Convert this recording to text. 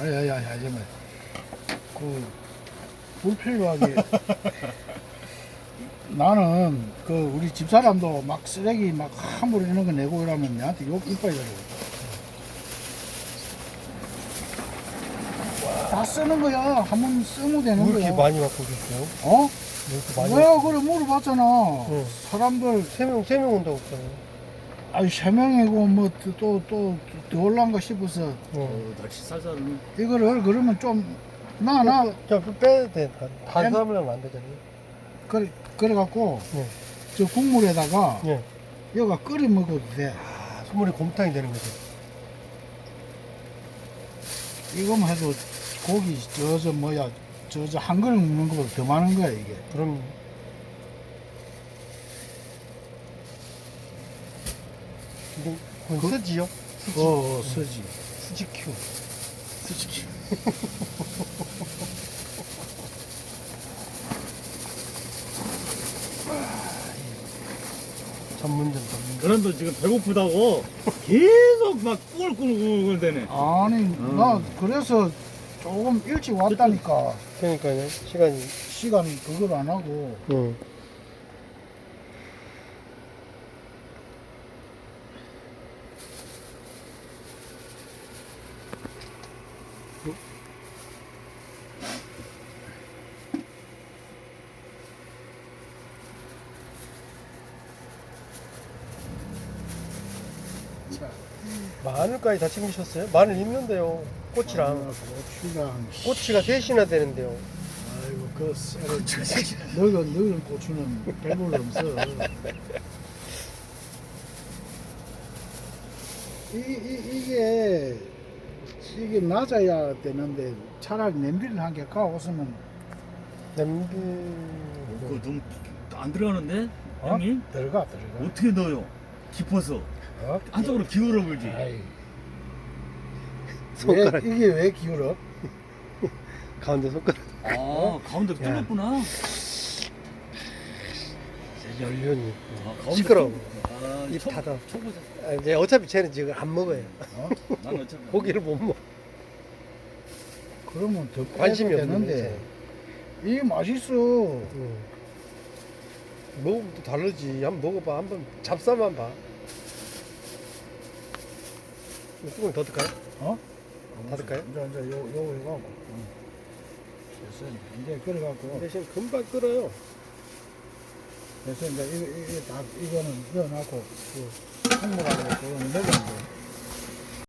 아줌마 그 불필요하게 나는 그 우리 집사람도 막 쓰레기 막 함부로 이런 거 내고 이러면 내한테 욕 이빨이 들고 다 쓰는 거야 한 번 쓰면 되는 왜 이렇게 거야 많이 갖고 계세요? 어? 왜 이렇게 많이? 왜 그래 물어봤잖아 응. 사람들 세명 세 명 온다고 했잖아요. 아니 세 명이고 뭐 뭐또또 더 올란가 싶어서 어. 낚시 살살은 이거를 그러면 좀 나나 그냥 좀 빼야 돼. 다, 다 뺀- 담으려면 안 되잖아요. 그래 그래 갖고 네. 저 국물에다가 예. 여가 끓여 먹어도 돼. 아, 소물이 곰탕이 되는 거죠. 이거만 해도 고기 저저 뭐야 저 저 한 그릇 먹는 것보다 더 많은 거야 이게. 그럼 이거 그건 그- 쓰지요? 어, 어 쓰지. 수지큐. 쓰지. 전문점 전문점. 그런도 지금 배고프다고 계속 막 꿀꿀꿀 대네. 아니 음. 나 그래서 조금 일찍 왔다니까 그러니까요. 시간이. 시간 그걸 안 하고 응. 자, 마늘까지 다 챙기셨어요? 마늘 있는데요. 꼬치랑. 고추랑 꼬치가 셋이나 되는데요. 아이고 그 쌀을 늙은 늙은 고추는 배불러 없어. 이, 이, 이게 이게 낮아야 되는데 차라리 냄비를 한 개 가오으면 냄비. 그거 너무 안 들어가는데 어? 형님 들어가 들어가. 어떻게 넣어요? 깊어서 어? 한쪽으로 기울어 불지. 아이, 손가락. 왜, 이게 왜 기울어? 가운데 손가락. 아 가운데 뚫렸구나. 연륜이. 아, 시끄러워. 뚫- 아, 입 초- 닫아. 초보자. 아, 이제 어차피 쟤는 지금 안 먹어요. 어? 난 어차피 고기를 못 먹어. 그러면 더 관심이 빼도 없는데. 이게 맛있어. 응. 먹으면 또 다르지. 한번 먹어봐. 한번 잡사만 봐. 이거 뚜껑 더 넣을까요? 어? 닫을까요? 이제 이제 요 요거 해갖고. 응. 됐어. 이제 끓여갖고. 대신 금방 끓어요. 그래서 이제 이거, 이거 다, 이거는 넣어놓고, 그, 국물하고 그거는 넣어놓고,